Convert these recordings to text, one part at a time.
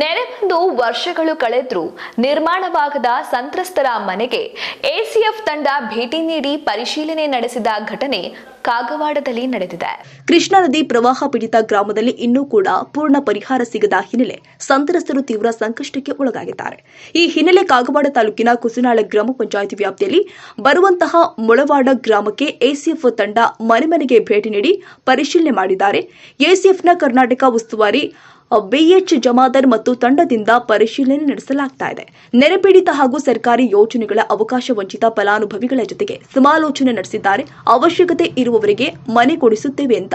ನೆರೆ ಬಂದು ವರ್ಷಗಳು ಕಳೆದ್ರೂ ನಿರ್ಮಾಣವಾಗದ ಸಂತ್ರಸ್ತರ ಮನೆಗೆ ಎಸಿಎಫ್ ತಂಡ ಭೇಟಿ ನೀಡಿ ಪರಿಶೀಲನೆ ನಡೆಸಿದ ಘಟನೆ ಕಾಗವಾಡದಲ್ಲಿ ನಡೆದಿದೆ. ಕೃಷ್ಣಾ ನದಿ ಪ್ರವಾಹ ಪೀಡಿತ ಗ್ರಾಮದಲ್ಲಿ ಇನ್ನೂ ಕೂಡ ಪೂರ್ಣ ಪರಿಹಾರ ಸಿಗದ ಹಿನ್ನೆಲೆ ಸಂತ್ರಸ್ತರು ತೀವ್ರ ಸಂಕಷ್ಟಕ್ಕೆ ಒಳಗಾಗಿದ್ದಾರೆ. ಈ ಹಿನ್ನೆಲೆ ಕಾಗವಾಡ ತಾಲೂಕಿನ ಕುಸಿನಾಳ ಗ್ರಾಮ ಪಂಚಾಯಿತಿ ವ್ಯಾಪ್ತಿಯಲ್ಲಿ ಬರುವಂತಹ ಮುಳವಾಡ ಗ್ರಾಮಕ್ಕೆ ಎಸಿಎಫ್ ತಂಡ ಮನೆ ಮನೆಗೆ ಭೇಟಿ ನೀಡಿ ಪರಿಶೀಲನೆ ಮಾಡಿದ್ದಾರೆ. ಎಸಿಎಫ್ನ ಕರ್ನಾಟಕ ಉಸ್ತುವಾರಿ ಬಿಎಚ್ ಜಮಾದರ್ ಮತ್ತು ತಂಡದಿಂದ ಪರಿಶೀಲನೆ ನಡೆಸಲಾಗ್ತಾ ಇದೆ. ನೆರೆಪೀಡಿತ ಹಾಗೂ ಸರ್ಕಾರಿ ಯೋಜನೆಗಳ ಅವಕಾಶ ವಂಚಿತ ಫಲಾನುಭವಿಗಳ ಜೊತೆಗೆ ಸಮಾಲೋಚನೆ ನಡೆಸಿದ್ದಾರೆ. ಅವಶ್ಯಕತೆ ಇರುವವರಿಗೆ ಮನೆ ಕೊಡಿಸುತ್ತೇವೆ ಅಂತ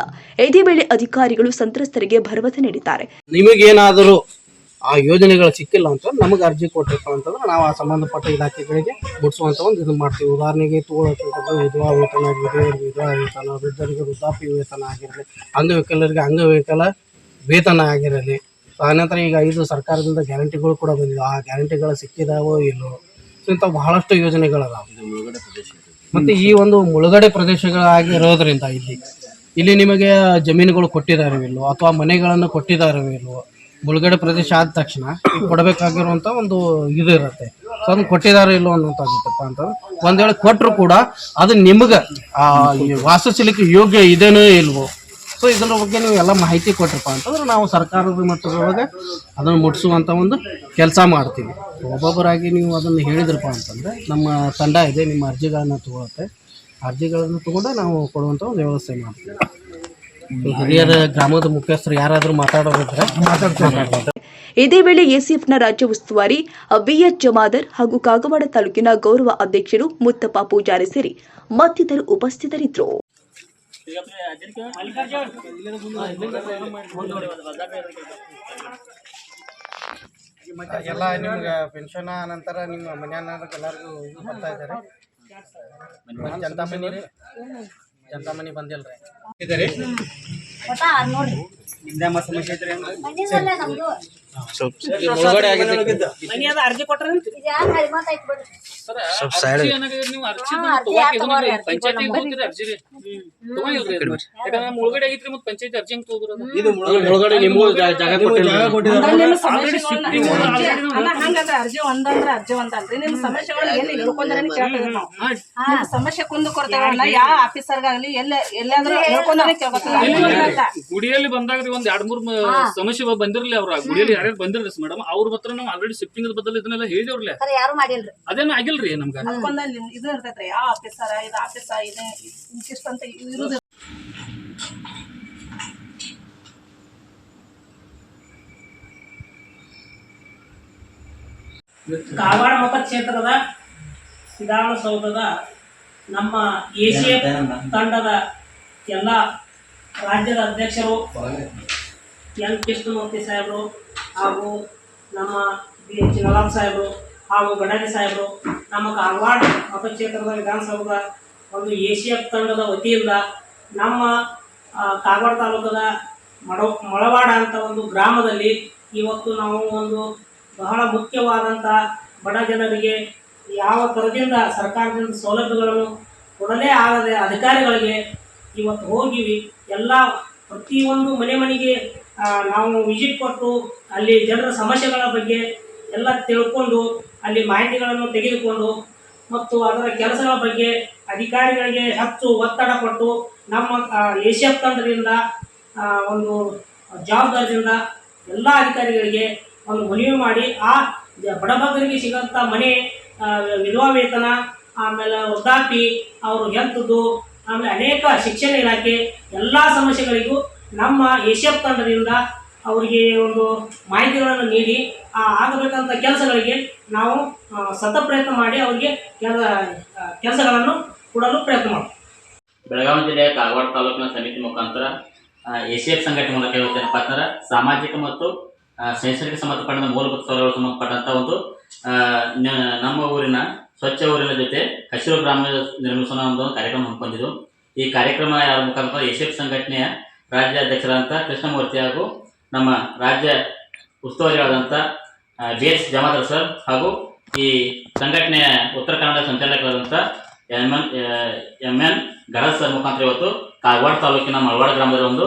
ಇದೇ ವೇಳೆ ಅಧಿಕಾರಿಗಳು ಸಂತ್ರಸ್ತರಿಗೆ ಭರವಸೆ ನೀಡಿದ್ದಾರೆ. ನಿಮಗೇನಾದರೂ ಆ ಯೋಜನೆಗಳು ಸಿಕ್ಕಿಲ್ಲ ಅಂತ ನಮಗೆ ಅರ್ಜಿ ಕೊಟ್ಟಿರ್ತ ಅಂತಂದ್ರೆ ನಾವು ಆ ಸಂಬಂಧಪಟ್ಟ ಇಲಾಖೆಗಳಿಗೆ ಮುಟ್ಸುವಂತ ಒಂದು ಇದು ಮಾಡ್ತೀವಿ. ಉದಾಹರಣೆಗೆ ತಗೊಳ್ಳೋಕ್ಕಂಥದ್ದು ವಿಧವಾ ವೇತನ ಆಗಿರಲಿ ವಿಧವಾ ವೇತನ, ವೃದ್ಧರಿಗೆ ವೃದ್ಧಾಪ್ಯ ವೇತನ ಆಗಿರಲಿ, ಅಂಗವಿಕಲರಿಗೆ ಅಂಗವಿಕಲ ವೇತನ ಆಗಿರಲಿ ಆನಂತರ ಈಗ ಐದು ಸರ್ಕಾರದಿಂದ ಗ್ಯಾರಂಟಿಗಳು ಕೂಡ ಬಂದಿದೆ. ಆ ಗ್ಯಾರಂಟಿಗಳು ಸಿಕ್ಕಿದಾವೋ ಇಲ್ಲೋ ಸೊ ಇಂಥ ಬಹಳಷ್ಟು ಯೋಜನೆಗಳದಾವೆ. ಮತ್ತು ಈ ಒಂದು ಮುಳುಗಡೆ ಪ್ರದೇಶಗಳಾಗಿರೋದ್ರಿಂದ ಇಲ್ಲಿ ಇಲ್ಲಿ ನಿಮಗೆ ಜಮೀನುಗಳು ಕೊಟ್ಟಿದ್ದಾರೋ ಇಲ್ಲೋ ಅಥವಾ ಮನೆಗಳನ್ನು ಕೊಟ್ಟಿದ್ದಾರೋ ಇಲ್ಲೋ ಮುಳುಗಡೆ ಪ್ರದೇಶ ಆದ ತಕ್ಷಣ ಕೊಡಬೇಕಾಗಿರುವಂಥ ಒಂದು ಇದು ಇರುತ್ತೆ. ಸೊ ಅದನ್ನ ಕೊಟ್ಟಿದ್ದಾರೋ ಇಲ್ಲೋ ಅನ್ನೋಂಥದ್ದಪ್ಪ ಅಂತಂದ್ರೆ ಒಂದ್ ವೇಳೆ ಕೊಟ್ಟರು ಕೂಡ ಅದು ನಿಮಗೆ ವಾಸಿಸಲಿಕ್ಕೆ ಯೋಗ್ಯ ಇದೇನೋ ಇಲ್ವೋ ಸೊ ಇದರ ಬಗ್ಗೆ ನೀವು ಎಲ್ಲ ಮಾಹಿತಿ ಕೊಟ್ರಪ್ಪ ಅಂತಂದ್ರೆ ನಾವು ಸರ್ಕಾರದ ಮಟ್ಟದೊಳಗೆ ಅದನ್ನು ಮುಟ್ಟಿಸುವಂಥ ಒಂದು ಕೆಲಸ ಮಾಡ್ತೀವಿ. ಒಬ್ಬೊಬ್ಬರಾಗಿ ನೀವು ಅದನ್ನು ಹೇಳಿದ್ರಪ್ಪ ಅಂತಂದರೆ ನಮ್ಮ ತಂಡ ಇದೆ, ನಿಮ್ಮ ಅರ್ಜಿಗಳನ್ನು ತಗೊಳುತ್ತೆ. ಅರ್ಜಿಗಳನ್ನು ತಗೊಂಡು ನಾವು ಕೊಡುವಂಥ ಒಂದು ವ್ಯವಸ್ಥೆ ಮಾಡ್ತೀವಿ. ಹಿರಿಯರ ಗ್ರಾಮದ ಮುಖ್ಯಸ್ಥರು ಯಾರಾದರೂ ಮಾತಾಡೋದಿದ್ರೆ ಮಾತಾಡ್ತಾರೆ ಇದೇ ವೇಳೆ ಎಸಿಎಫ್ನ ರಾಜ್ಯ ಉಸ್ತುವಾರಿ ಬಿಎಚ್ ಜಮಾದರ್ ಹಾಗೂ ಕಾಗವಾಡ ತಾಲೂಕಿನ ಗೌರವ ಅಧ್ಯಕ್ಷರು ಮುತ್ತಪ್ಪ ಪೂಜಾರಿ ಸೇರಿ ಮತ್ತಿತರರು ಉಪಸ್ಥಿತರಿದ್ದರು. ಎಲ್ಲ ನಿಮ್ಗೆ ಪೆನ್ಷನ್ ನಂತರ ನಿಮ್ಮ ಮನೆಯನ್ನ ಎಲ್ಲರಿಗೂ ಇದು ಬರ್ತಾ ಇದ್ದಾರೆ. ಜನತಾ ಮನಿ ಜನತಾ ಮನಿ ಇದ್ದಾರೆ? ಅರ್ಜಿ ರೀ ಅದನ್ನ. ಯಾಕಂದ್ರೆ ಮುಳುಗಡೆ ಐತ್ರಿ ಆಲ್ರೆಡಿ ಅಲ್ಲ ಹಂಗಂದ್ರ ಅರ್ಜಿ ಒಂದಂದ್ರ ಅರ್ಜಿ ಒಂದಲ್ರಿ ನಿಮ್ ಸಮಸ್ಯೆಗಳು ಎಲ್ಲಿ ಹೇಳ್ಕೊಂಡ್ರೆ ಕೇಳ್ತೇವೆ ನಾವು? ನಿಮ್ ಸಮಸ್ಯೆ ಕುಂದು ಕೊಡ್ತೇವಲ್ಲ ಯಾವ ಆಫೀಸರ್ಗಾಗ್ಲಿ ಎಲ್ಲ ಎಲ್ಲಾದ್ರೂ ಹೇಳ್ಕೊಂಡ್ರೆ ಕೇಳ್ಕೊತೀವಿ ಗುಡಿಯಲ್ಲಿ ಬಂದಾಗ ಒಂದ್ ಎರಡ್ ಮೂರ್ ಸಮಸ್ಯೆ ಬಂದಿರಲಿ ಬಂದಿರ್ಲಿ ಅವ್ರ ಗುಡಿಯಲ್ಲಿ ಯಾರ್ಯಾರು ಬಂದಿರ್ಲಿ ಮೇಡಮ್ ಅವ್ರ ಹತ್ರ ನಾವು ಆಲ್ರೆಡಿ ಶಿಫ್ಟಿಂಗ್ ಬದಲು ಇದನ್ನೆಲ್ಲ ಹೇಳಿದೇವ್ರಲ್ಲ ಯಾರು ಮಾಡಿಲ್ರಿ? ಅದೇನು ಆಗಿಲ್ರಿ ನಮ್ಗ? ಅದಕ್ಕೊಂದ ಇದು ಇರ್ತೈತ್ರಿ ಯಾವ ಆಫೀಸರ ಇದು ಆಫೀಸ ಇದೆ ಇಂತಿಷ್ಟಂತ ಇರುದು ಕಾಗವಾಡ ಮತಕ್ಷೇತ್ರದ ವಿಧಾನಸೌಧದ ನಮ್ಮ ಏಷ್ಯಾ ತಂಡದ ಎಲ್ಲ ರಾಜ್ಯದ ಅಧ್ಯಕ್ಷರು ಎನ್ ಕೃಷ್ಣಮೂರ್ತಿ ಸಾಹೇಬರು ಹಾಗೂ ನಮ್ಮ ಬಿ ಎಚ್ ನವಾಬ್ ಸಾಹೇಬರು ಹಾಗೂ ಗಡಾರಿ ಸಾಹೇಬರು ನಮ್ಮ ಕಾರವಾಡ ಮತಕ್ಷೇತ್ರದ ವಿಧಾನಸೌಧದ ಒಂದು ಏಷ್ಯಾ ತಂಡದ ವತಿಯಿಂದ ನಮ್ಮ ಕಾರವಾಡ ತಾಲೂಕದ ಮಡ, ಮೊಳವಾಡ ಅಂತ ಒಂದು ಗ್ರಾಮದಲ್ಲಿ ಇವತ್ತು ನಾವು ಒಂದು ಬಹಳ ಮುಖ್ಯವಾದಂಥ ಬಡ ಜನರಿಗೆ ಯಾವ ಥರದಿಂದ ಸರ್ಕಾರದಿಂದ ಸೌಲಭ್ಯಗಳನ್ನು ಕೊಡಲೇ ಆಗದೆ ಅಧಿಕಾರಿಗಳಿಗೆ ಇವತ್ತು ಹೋಗಿವಿ. ಎಲ್ಲ ಪ್ರತಿಯೊಂದು ಮನೆ ಮನೆಗೆ ನಾವು ವಿಸಿಟ್ ಕೊಟ್ಟು ಅಲ್ಲಿ ಜನರ ಸಮಸ್ಯೆಗಳ ಬಗ್ಗೆ ಎಲ್ಲ ತಿಳ್ಕೊಂಡು ಅಲ್ಲಿ ಮಾಹಿತಿಗಳನ್ನು ತೆಗೆದುಕೊಂಡು ಮತ್ತು ಅದರ ಕೆಲಸಗಳ ಬಗ್ಗೆ ಅಧಿಕಾರಿಗಳಿಗೆ ಹೆಚ್ಚು ಒತ್ತಡ ಕೊಟ್ಟು ನಮ್ಮ ಏಷ್ಯಾ ತಂಡದಿಂದ ಒಂದು ಜವಾಬ್ದಾರಿಯಿಂದ ಎಲ್ಲ ಅಧಿಕಾರಿಗಳಿಗೆ ಒಂದು ಮನವಿ ಮಾಡಿ, ಆ ಬಡಭಾಗರಿಗೆ ಸಿಗೋಂಥ ಮನೆ ವಿಧವಾ ವೇತನ, ಆಮೇಲೆ ವೃದ್ಧಾಪಿ ಅವರು ಹೆಲ್ತ್ದು ಆಮೇಲೆ ಅನೇಕ ಶಿಕ್ಷಣ ಇಲಾಖೆ ಎಲ್ಲ ಸಮಸ್ಯೆಗಳಿಗೂ ನಮ್ಮ ಏಷ್ಯಪ್ ತಂಡದಿಂದ ಅವರಿಗೆ ಒಂದು ಮಾಹಿತಿಗಳನ್ನು ನೀಡಿ, ಆ ಆಗಬೇಕಂತ ಕೆಲಸಗಳಿಗೆ ನಾವು ಸತ ಪ್ರಯತ್ನ ಮಾಡಿ ಅವರಿಗೆ ಕೆಲ ಕೆಲಸಗಳನ್ನು ಕೊಡಲು ಪ್ರಯತ್ನ ಮಾಡ್ತೀವಿ ಬೆಳಗಾವಿ ಜಿಲ್ಲೆಯ ಕಾರವಾರ ತಾಲೂಕಿನ ಸಮಿತಿ ಮುಖಾಂತರ ಎಫ್ ಸಂಘಟನೆ ಮೂಲಕ ಹೇಳುತ್ತೇನೆ ಸಾಮಾಜಿಕ ಮತ್ತು ಶೈಕ್ಷಣಿಕ ಸಂಬಂಧಪಟ್ಟ ಮೂಲಭೂತ ಸೌಲಭ್ಯ ಸಂಬಂಧಪಟ್ಟಂಥ ಒಂದು ನಮ್ಮ ಊರಿನ ಸ್ವಚ್ಛ ಊರಿನ ಜೊತೆ ಹಸಿರು ಗ್ರಾಮ ನಿರ್ಮಿಸೋಣ ಒಂದು ಕಾರ್ಯಕ್ರಮ ಹಮ್ಮಿಕೊಂಡಿದ್ದು. ಈ ಕಾರ್ಯಕ್ರಮ ಯಾರ ಮುಖಾಂತರ ಏಷ್ಯಪ್ ಸಂಘಟನೆಯ ರಾಜ್ಯ ಅಧ್ಯಕ್ಷರಾದಂಥ ಕೃಷ್ಣಮೂರ್ತಿ ಹಾಗೂ ನಮ್ಮ ರಾಜ್ಯ ಉಸ್ತುವಾರಿಯಾದಂಥ ಬಿ ಎಸ್ ಜಮಾದರ್ ಸರ್ ಹಾಗೂ ಈ ಸಂಘಟನೆಯ Uttara Kannada ಸಂಚಾಲಕರಾದಂಥ M N M N Garaj sir ಮುಖಾಂತರ ಇವತ್ತು ಕಾಗವಾಡ ತಾಲೂಕಿನ ಮಳವಾಡ ಗ್ರಾಮದ ಒಂದು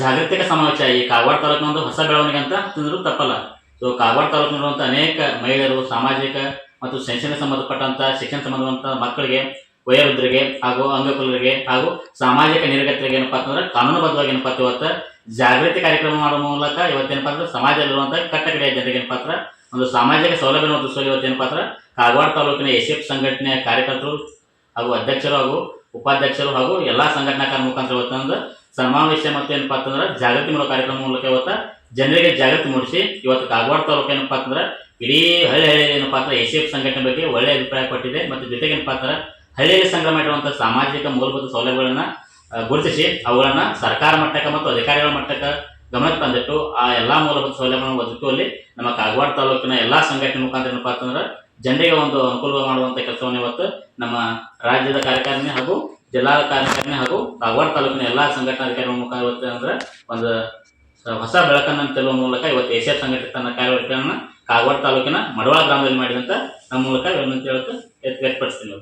ಜಾಗೃತಿಕ ಸಮಾವೇಶ ಈ ಕಾಗವಾಡ ತಾಲೂಕಿನ ಒಂದು ಹೊಸ ಬೆಳವಣಿಗೆ ಅಂತ ತಿಂದರೂ ತಪ್ಪಲ್ಲ. ಸೊ ಕಾಗವಾಡ ತಾಲೂಕಿನಲ್ಲಿರುವಂಥ ಅನೇಕ ಮಹಿಳೆಯರು, ಸಾಮಾಜಿಕ ಮತ್ತು ಶೈಕ್ಷಣಿಕ ಸಂಬಂಧಪಟ್ಟಂಥ ಶಿಕ್ಷಣ ಸಂಬಂಧಪಟ್ಟಂಥ ಮಕ್ಕಳಿಗೆ ವಯೋವೃದ್ಧರಿಗೆ ಹಾಗೂ ಅಂಗಕುಲರಿಗೆ ಹಾಗೂ ಸಾಮಾಜಿಕ ನಿರ್ಗತರಿಗೆ ಏನಪ್ಪಾ ಅಂತಂದ್ರೆ ಕಾನೂನುಬದ್ಧವಾಗಿ ಏನಪ್ಪಾ ಇವತ್ತು ಜಾಗೃತಿ ಕಾರ್ಯಕ್ರಮ ಮಾಡುವ ಮೂಲಕ ಇವತ್ತೇನಪ್ಪಾ ಅಂದ್ರೆ ಸಮಾಜದಲ್ಲಿರುವಂತಹ ಕಟ್ಟಕಡೆಯ ಜನರಿಗೆ ಏನಪ್ಪಾ ಅಂದ್ರೆ ಒಂದು ಸಾಮಾಜಿಕ ಸೌಲಭ್ಯ ಒದಗಿಸುವಲ್ಲಿ ಇವತ್ತೇನಪ್ಪಾ ಅಂದ್ರೆ ಕಾಗವಾಡ ತಾಲೂಕಿನ ಎಸ್ಎಫ್ ಸಂಘಟನೆಯ ಕಾರ್ಯಕರ್ತರು ಹಾಗೂ ಅಧ್ಯಕ್ಷರು ಹಾಗೂ ಉಪಾಧ್ಯಕ್ಷರು ಹಾಗೂ ಎಲ್ಲಾ ಸಂಘಟನಾಕಾರ ಮುಖಾಂತರ ಇವತ್ತೊಂದು ಸಮಾವೇಶ ಮತ್ತು ಏನಪ್ಪಾ ಅಂತಂದ್ರೆ ಜಾಗೃತಿ ಮೂಲ ಕಾರ್ಯಕ್ರಮ ಮೂಲಕ ಇವತ್ತು ಜನರಿಗೆ ಜಾಗೃತಿ ಮೂಡಿಸಿ ಇವತ್ತು ಕಾಗವಾಡ ತಾಲೂಕು ಏನಪ್ಪಾ ಅಂತಂದ್ರೆ ಇಡೀ ಹಳ್ಳಿ ಹಳ್ಳಿ ಏನಪ್ಪಾ ಅಂದ್ರೆ ಎಸ್ಎಫ್ ಸಂಘಟನೆ ಬಗ್ಗೆ ಒಳ್ಳೆಯ ಅಭಿಪ್ರಾಯ ಕೊಟ್ಟಿದೆ. ಮತ್ತು ಜೊತೆಗೆ ಏನಪ್ಪಾ ಅಂದ್ರೆ ಹಳ್ಳಿಯಲ್ಲಿ ಸಂಗ್ರಹ ಮಾಡಿರುವಂತಹ ಸಾಮಾಜಿಕ ಮೂಲಭೂತ ಸೌಲಭ್ಯಗಳನ್ನ ಗುರುತಿಸಿ ಅವುಗಳನ್ನ ಸರ್ಕಾರ ಮಟ್ಟಕ್ಕೆ ಮತ್ತು ಅಧಿಕಾರಿಗಳ ಮಟ್ಟಕ್ಕೆ ಗಮನಕ್ಕೆ ತಂದಿಟ್ಟು ಆ ಎಲ್ಲಾ ಮೂಲಭೂತ ಸೌಲಭ್ಯಗಳನ್ನು ಒದಗಿಸುವಲ್ಲಿ ನಮ್ಮ ಕಾಗವಾಡ ತಾಲೂಕಿನ ಎಲ್ಲಾ ಸಂಘಟನೆ ಮುಖಾಂತರ ಏನಪ್ಪಾ ಅಂತಂದ್ರೆ ಜನರಿಗೆ ಒಂದು ಅನುಕೂಲ ಮಾಡುವಂತ ಕೆಲಸವನ್ನು ಇವತ್ತು ನಮ್ಮ ರಾಜ್ಯದ ಕಾರ್ಯಕಾರಿಣಿ ಹಾಗೂ ಜಿಲ್ಲಾ ಕಾರ್ಯಕಾರಿಣಿ ಹಾಗೂ ಕಾಗವಾಡ ತಾಲೂಕಿನ ಎಲ್ಲಾ ಸಂಘಟನಾಧಿಕಾರಿಗಳ ಮುಖಾಂತರ ಇವತ್ತು ಅಂದ್ರೆ ಒಂದು ಹೊಸ ಬೆಳಕನ್ನು ತೆಲುವ ಮೂಲಕ ಇವತ್ತು ಏಷ್ಯಾ ಸಂಘಟನೆ ತನ್ನ ಕಾರ್ಯವೈಖರಿಯನ್ನು ಕಾಗವಾಡ ತಾಲೂಕಿನ ಮಡವಾಳ ಗ್ರಾಮದಲ್ಲಿ ಮಾಡಿದಂತ ನಮ್ಮ ಮೂಲಕ ವಿನಂತಿ ವ್ಯಕ್ತಪಡಿಸ್ತೀನಿ.